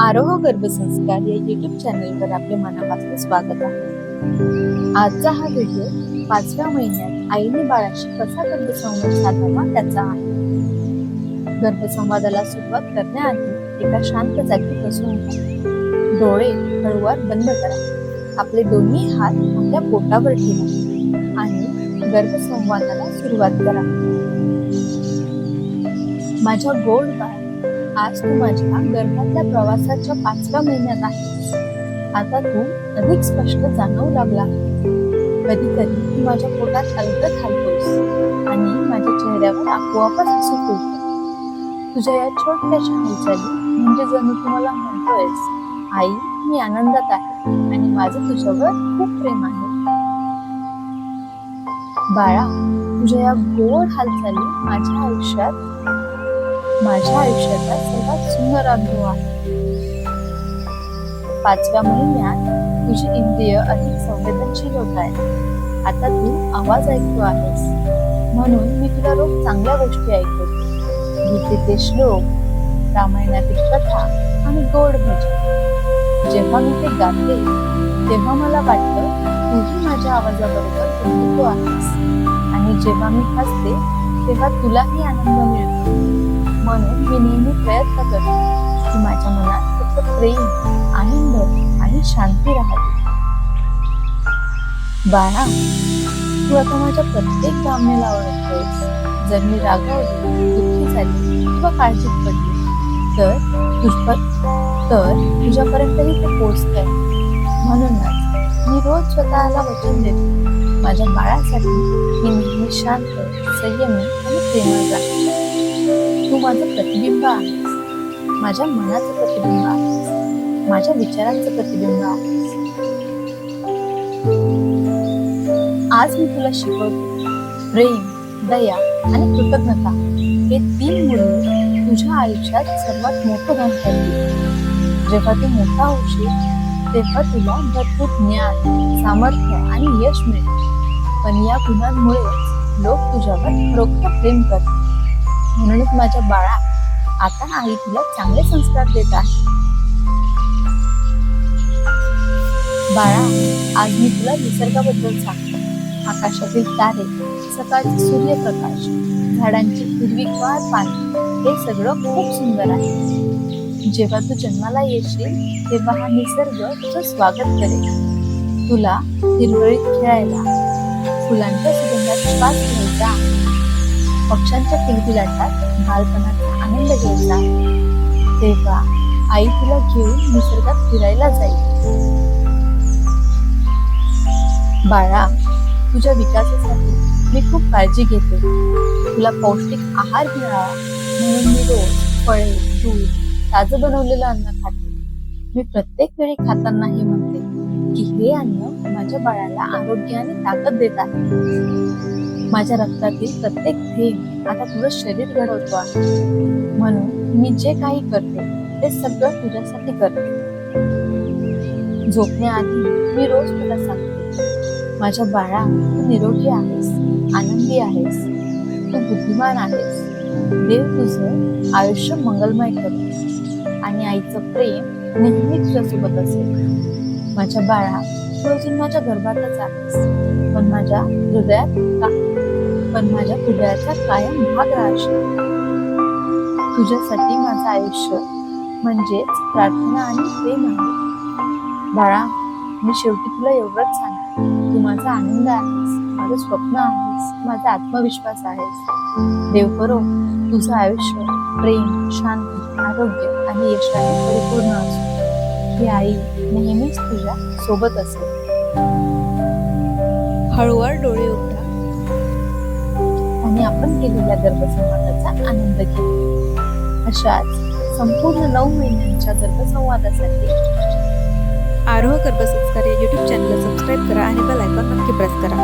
आरोह गर्भसंस्कार या युट्यूब चॅनलवर आपले मनापासून स्वागत आहे. आजचा हा व्हिडिओ पाचव्या महिन्यात आईने बाळाशी कसा गर्भसंवाद साधावा त्याचा आहे. गर्भसंवादाला सुरुवात करण्याआधी एका शांत जागी बसून डोळे हळूवार बंद करा. आपले दोन्ही हात आपल्या पोटावर ठेवा आणि गर्भसंवादाला सुरुवात करा. माझ्या गोड बाळ आज तू माझ्या गर्भातल्या प्रवासाच्या पाचव्या महिन्यात आहेस. आता तू अधिक स्पष्ट जाणवू लागला कधी कधी तू माझ्या पोटात हलकत हलतोस आणि माझ्या चेहऱ्यावर आपोआपच हसू फुलतो. तुझ्या या छोट्याशा हालचाली म्हणजे जणू तुम्हाला म्हणतोयस आई मी आनंदात आहे आणि माझं तुझ्यावर खूप प्रेम आहे. बाळा तुझ्या या गोड हालचाली माझ्या आयुष्यात माझ्या आयुष्याचा सर्वात सुंदर अनुभव आहे. पाचव्या महिन्यात तुझी इंद्रिय अधिक संवेदनशील होत आहेत. आता तू आवाज ऐकतो आहेस. म्हणून मी तुला रोज चांगल्या गोष्टी ऐकवते गीतेचे श्लोक रामायणातील कथा आणि गोड भजन. जेव्हा मी ते गाते तेव्हा मला वाटतं तूही माझ्या आवाजाबरोबर गुंततो आहेस. आणि जेव्हा मी हसते तेव्हा तुलाही आनंद मिळतो. मी नेहमी प्रयत्न करते की माझ्या मनात फक्त प्रेम आनंद आणि शांती राहावी. बाळा तू आता माझ्या प्रत्येक भावनेला ओळखतोस. जर मी रागावली दुःखी झाली किंवा काळजीत पडली तर तुझ तर तुझ्यापर्यंतही ते पोचतंय म्हणूनच मी रोज स्वतःला वचन देतो. माझ्या बाळासाठी मी नेहमी शांत संयमी आणि प्रेमळ राहते. माझं प्रतिबिंब आहेस माझ्या मनाचं प्रतिबिंब आहेस माझ्या विचारांचं प्रतिबिंब आहेस आज मी तुला शिकवतो प्रेम दया आणि कृतज्ञता. हे तीन मूल्य तुझ्या आयुष्यात सर्वात मोठं धन ठरतील जेव्हा तू मोठा होशील तेव्हा तुला भरपूर ज्ञान सामर्थ्य आणि यश मिळेल. पण या गुणांमुळे लोक तुझ्यावर रोखत प्रेम करतात. म्हणूनच माझ्या बाळा आता आई तुला चांगले संस्कार देत आहे. बाळा आज मी तुला निसर्गाबद्दल सांगतो. आकाशातील तारे सकाळचे सूर्यप्रकाश झाडांची हिरवीगार पाने हे सगळं खूप सुंदर आहे. जेव्हा तू जन्माला येशील तेव्हा हा निसर्ग तुझं स्वागत करेल. तुला हिरवळीत खेळायला फुलांच्या सुगंधात श्वास घ्यायचा पक्ष्यांच्या किलबिलाटात बालपणाचा आनंद घ्यायचा तेव्हा आई तुला घेऊन निसर्गात फिरायला जाईल. बाळा तुझ्या विकासासाठी मी खूप काळजी घेते. तुला पौष्टिक आहार मिळावा म्हणून मी रोज फळे दूध ताजं बनवलेलं अन्न खाते. मी प्रत्येक वेळी खाताना हे म्हणते की हे अन्न माझ्या बाळाला आरोग्य आणि ताकद देत आहे. माझ्या रक्तातील प्रत्येक थेंब आता तुझं शरीर घडवतो आहे. म्हणून मी जे काही करते ते सगळं तुझ्यासाठी करते. झोपण्याआधी मी रोज तुला सांगते माझ्या बाळा तू निरोगी आहेस आनंदी आहेस तू बुद्धिमान आहेस. देव तुझं आयुष्य मंगलमय करतो आणि आईचं प्रेम नेहमी तुझ्यासोबत असेल. माझ्या बाळा तू अजून माझ्या गर्भातच आहेस. पण माझ्या हृदयात पण माझ्या हृदयाचा कायम भाग राहशील. तुझ्यासाठी माझं आयुष्य म्हणजेच प्रार्थना आणि प्रेम आहे. बाळा मी शेवटी तुला एवढंच सांग तू माझा आनंद आहेस माझं स्वप्न आहेस माझा आत्मविश्वास आहेस. देव करो तुझं आयुष्य प्रेम शांती आरोग्य आणि यशाने परिपूर्ण असो. ही आई नेहमीच तुझ्या सोबत असेल. हळूवार डोळे उघडा. आणि आपण केलेल्या गर्भसंवादाचा आनंद घ्या. अशाच संपूर्ण नऊ महिन्यांच्या गर्भसंवादासाठी आरोह गर्भसंस्कार या यूट्यूब चॅनलला सबस्क्राईब करा आणि बेल आयकॉन नक्की प्रेस करा.